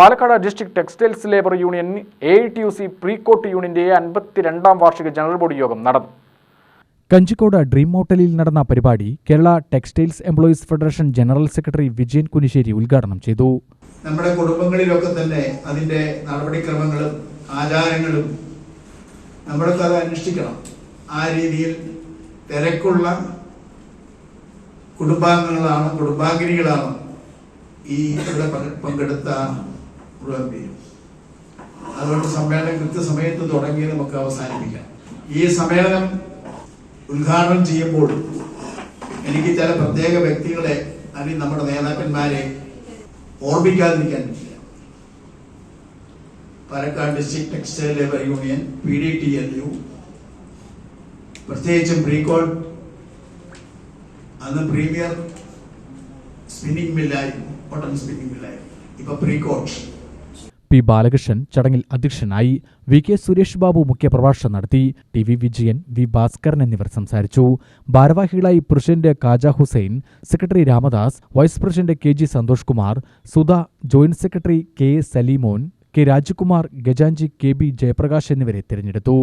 Palakkad district textiles labour union A T U C Precot യൂണിയന്റെ അൻപത്തിരണ്ടാം വാർഷിക general body യോഗം നടന്നു. കഞ്ചിക്കോട് ഡ്രീം ഹോട്ടലിൽ നടന്ന പരിപാടി Kerala textiles employees federation general secretary Vijayan Kunissery ഉദ്ഘാടനം ചെയ്തു. നമ്മുടെ കുടുംബങ്ങളിലൊക്കെ തന്നെ അതിന്റെ നടപടിക്രമങ്ങളും ആചാരങ്ങളും നമ്മളൊക്കെ അത് അനുഷ്ഠിക്കണം. ആ രീതിയിൽ തിരക്കുള്ള കുടുംബാംഗങ്ങളാണ് കുടുംബാംഗിനികളാണ് ഈ ഇവിടെ പങ്കെടുത്ത മുഴുവൻ അതുകൊണ്ട് സമ്മേളനം കൃത്യസമയത്ത് തുടങ്ങി നമുക്ക് അവസാനിപ്പിക്കാം. ഈ സമ്മേളനം ഉദ്ഘാടനം ചെയ്യുമ്പോൾ എനിക്ക് ചില പ്രത്യേക വ്യക്തികളെ അല്ലെങ്കിൽ നമ്മുടെ നേതാക്കന്മാരെ ഓർമ്മിക്കാതിരിക്കാൻ പറ്റില്ല. Palakkad district textile labour union P D T L U പ്രത്യേകിച്ചും പ്രീകോട്ട് അന്ന് പ്രീമിയർ സ്പിന്നിംഗ് മില്ലായിരുന്നു കോട്ടൺ സ്പിന്നിംഗ് മില്ലായിരുന്നു. ഇപ്പൊ പ്രീകോട്ട്. പി ബാലകൃഷ്ണൻ ചടങ്ങിൽ അധ്യക്ഷനായി വി കെ സുരേഷ് ബാബു മുഖ്യപ്രഭാഷണം നടത്തി. T V Vijayan V Bhaskaran എന്നിവർ സംസാരിച്ചു. ഭാരവാഹികളായി president Kaja Hussain secretary Ramadas vice president K G Santhosh Kumar Sudha joint secretary K Salimon K Rajakumar Gajanji K B Jayaprakash എന്നിവരെ തിരഞ്ഞെടുത്തു.